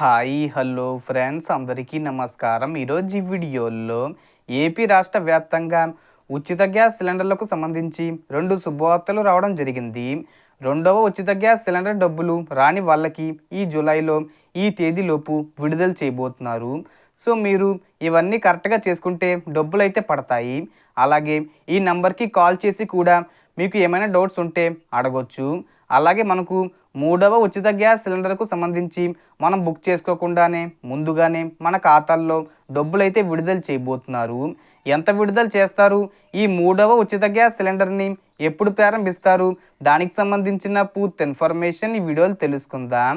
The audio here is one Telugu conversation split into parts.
హాయ్ హలో ఫ్రెండ్స్ అందరికీ నమస్కారం. ఈరోజు ఈ వీడియోలో ఏపీ రాష్ట్ర వ్యాప్తంగా ఉచిత గ్యాస్ సిలిండర్లకు సంబంధించి రెండు శుభవార్తలు రావడం జరిగింది. రెండవ ఉచిత గ్యాస్ సిలిండర్ డబ్బులు రాని వాళ్ళకి ఈ జూలైలో ఈ తేదీలోపు విడుదల చేయబోతున్నారు. సో మీరు ఇవన్నీ కరెక్ట్గా చేసుకుంటే డబ్బులు అయితే పడతాయి. అలాగే ఈ నంబర్కి కాల్ చేసి కూడా మీకు ఏమైనా డౌట్స్ ఉంటే అడగొచ్చు. అలాగే మనకు మూడవ ఉచిత గ్యాస్ సిలిండర్కు సంబంధించి మనం బుక్ చేసుకోకుండానే ముందుగానే మన ఖాతాల్లో డబ్బులు అయితే విడుదల చేయబోతున్నారు. ఎంత విడుదల చేస్తారు? ఈ మూడవ ఉచిత గ్యాస్ సిలిండర్ని ఎప్పుడు ప్రారంభిస్తారు? దానికి సంబంధించిన పూర్తి ఇన్ఫర్మేషన్ ఈ వీడియోలు తెలుసుకుందాం.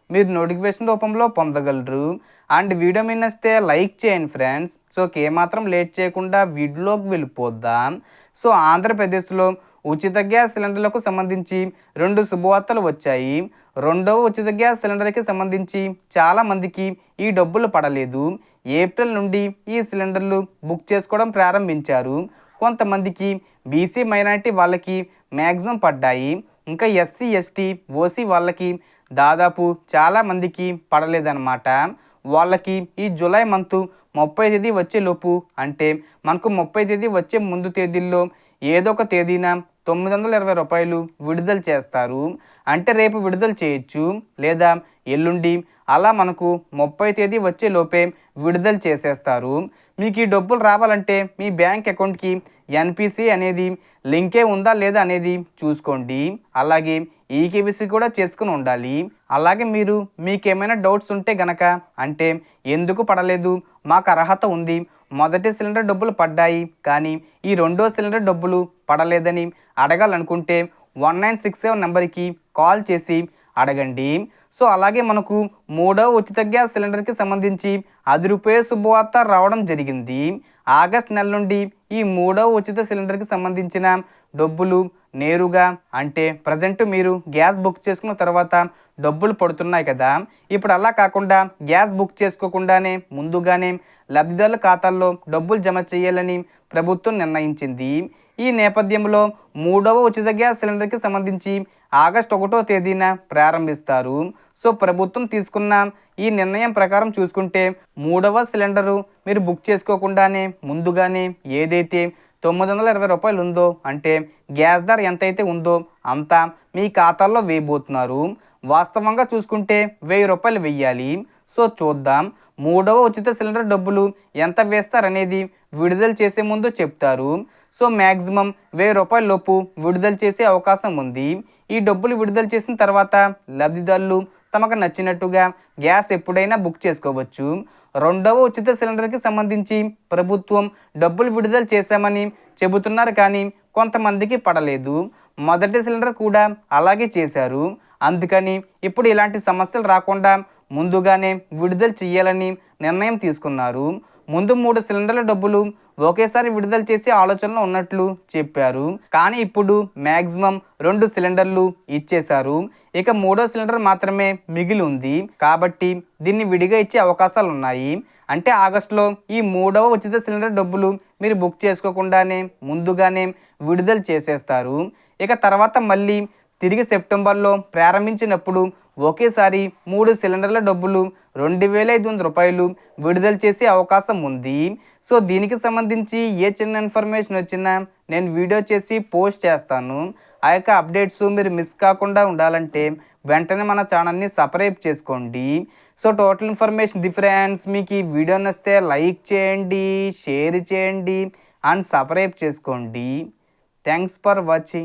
మీరు నోటిఫికేషన్ రూపంలో పొందగలరు. అండ్ వీడియో మీ నచ్చితే లైక్ చేయండి ఫ్రెండ్స్. సో ఏమాత్రం లేట్ చేయకుండా వీడియోలోకి వెళ్ళిపోద్దాం సో ఆంధ్రప్రదేశ్లో ఉచిత గ్యాస్ సిలిండర్లకు సంబంధించి రెండు శుభవార్తలు వచ్చాయి. రెండవ ఉచిత గ్యాస్ సిలిండర్కి సంబంధించి చాలామందికి ఈ డబ్బులు పడలేదు. ఏప్రిల్ నుండి ఈ సిలిండర్లు బుక్ చేసుకోవడం ప్రారంభించారు. కొంతమందికి బీసీ మైనారిటీ వాళ్ళకి మ్యాక్సిమం పడ్డాయి. ఇంకా ఎస్సీ ఎస్టీ ఓసీ వాళ్ళకి దాదాపు చాలా మందికి పడలేదన్నమాట. వాళ్ళకి ఈ జూలై మంత్ ముప్పై తేదీ వచ్చేలోపు అంటే మనకు ముప్పై తేదీ వచ్చే ముందు తేదీల్లో ఏదో ఒక తేదీన తొమ్మిది వందల ఇరవై రూపాయలు విడుదల చేస్తారు. అంటే రేపు విడుదల చేయొచ్చు. లేదా ఎల్లుండి అలా మనకు ముప్పై తేదీ వచ్చే లోపే విడుదల చేసేస్తారు. మీకు ఈ డబ్బులు రావాలంటే మీ బ్యాంక్ అకౌంట్కి ఎన్పిసి అనేది లింకే ఉందా లేదా అనేది చూసుకోండి. అలాగే ఈకేవీసీ కూడా చేసుకుని ఉండాలి. అలాగే మీరు మీకు ఏమైనా డౌట్స్ ఉంటే గనక అంటే ఎందుకు పడలేదు మాకు అర్హత ఉంది మొదటి సిలిండర్ డబ్బులు పడ్డాయి కానీ ఈ రెండో సిలిండర్ డబ్బులు పడలేదని అడగాలనుకుంటే వన్ నైన్ సిక్స్ సెవెన్ నెంబర్కి కాల్ చేసి అడగండి. సో అలాగే మనకు మూడవ ఉచిత గ్యాస్ సిలిండర్కి సంబంధించి అది రూపాయల శుభవార్త రావడం జరిగింది. ఆగస్ట్ నెల నుండి ఈ మూడవ ఉచిత సిలిండర్కి సంబంధించిన డబ్బులు నేరుగా అంటే ప్రజెంట్ మీరు గ్యాస్ బుక్ చేసుకున్న తర్వాత డబ్బులు పడుతున్నాయి కదా. ఇప్పుడు అలా కాకుండా గ్యాస్ బుక్ చేసుకోకుండానే ముందుగానే లబ్ధిదారుల ఖాతాల్లో డబ్బులు జమ చేయాలని ప్రభుత్వం నిర్ణయించింది. ఈ నేపథ్యంలో మూడవ ఉచిత గ్యాస్ సిలిండర్కి సంబంధించి ఆగస్టు ఒకటో తేదీన ప్రారంభిస్తారు. సో ప్రభుత్వం తీసుకున్న ఈ నిర్ణయం ప్రకారం చూసుకుంటే మూడవ సిలిండరు మీరు బుక్ చేసుకోకుండానే ముందుగానే ఏదైతే తొమ్మిది వందల ఇరవై రూపాయలు ఉందో అంటే గ్యాస్ ధర ఎంతైతే ఉందో అంతా మీ ఖాతాల్లో వేయబోతున్నారు. వాస్తవంగా చూసుకుంటే వెయ్యి రూపాయలు వెయ్యాలి. సో చూద్దాం. మూడవ ఉచిత సిలిండర్ డబ్బులు ఎంత వేస్తారనేది విడుదల చేసే ముందు చెప్తారు. సో మ్యాక్సిమం వెయ్యి రూపాయల లోపు విడుదల చేసే అవకాశం ఉంది. ఈ డబ్బులు విడుదల చేసిన తర్వాత లబ్ధిదారులు తమకు నచ్చినట్టుగా గ్యాస్ ఎప్పుడైనా బుక్ చేసుకోవచ్చు. రెండవ ఉచిత సిలిండర్కి సంబంధించి ప్రభుత్వం డబ్బులు విడుదల చేశామని చెబుతున్నారు కానీ కొంతమందికి పడలేదు. మొదటి సిలిండర్ కూడా అలాగే చేశారు. అందుకని ఇప్పుడు ఇలాంటి సమస్యలు రాకుండా ముందుగానే విడుదల చేయాలని నిర్ణయం తీసుకున్నారు. ముందు మూడు సిలిండర్ల డబ్బులు ఒకేసారి విడుదల చేసే ఆలోచనలో ఉన్నట్లు చెప్పారు. కానీ ఇప్పుడు మ్యాక్సిమం రెండు సిలిండర్లు ఇచ్చేశారు. ఇక మూడో సిలిండర్ మాత్రమే మిగిలి ఉంది. కాబట్టి దీన్ని విడిగా ఇచ్చే అవకాశాలు ఉన్నాయి. అంటే ఆగస్టులో ఈ మూడవ ఉచిత సిలిండర్ డబ్బులు మీరు బుక్ చేసుకోకుండానే ముందుగానే విడుదల చేసేస్తారు. ఇక తర్వాత మళ్ళీ తిరిగి సెప్టెంబర్లో ప్రారంభించినప్పుడు ఒకేసారి మూడు సిలిండర్ల డబ్బులు రెండు వేల ఐదు వందల రూపాయలు విడుదల చేసే అవకాశం ఉంది. సో దీనికి సంబంధించి ఏ చిన్న ఇన్ఫర్మేషన్ వచ్చినా నేను వీడియో చేసి పోస్ట్ చేస్తాను. ఆ యొక్క అప్డేట్స్ మీరు మిస్ కాకుండా ఉండాలంటే వెంటనే మన ఛానల్ని సబ్స్క్రైబ్ చేసుకోండి. సో టోటల్ ఇన్ఫర్మేషన్ డిఫరెన్స్ మీకు ఈ వీడియో నచ్చితే లైక్ చేయండి షేర్ చేయండి అండ్ సబ్స్క్రైబ్ చేసుకోండి. Thanks for watching.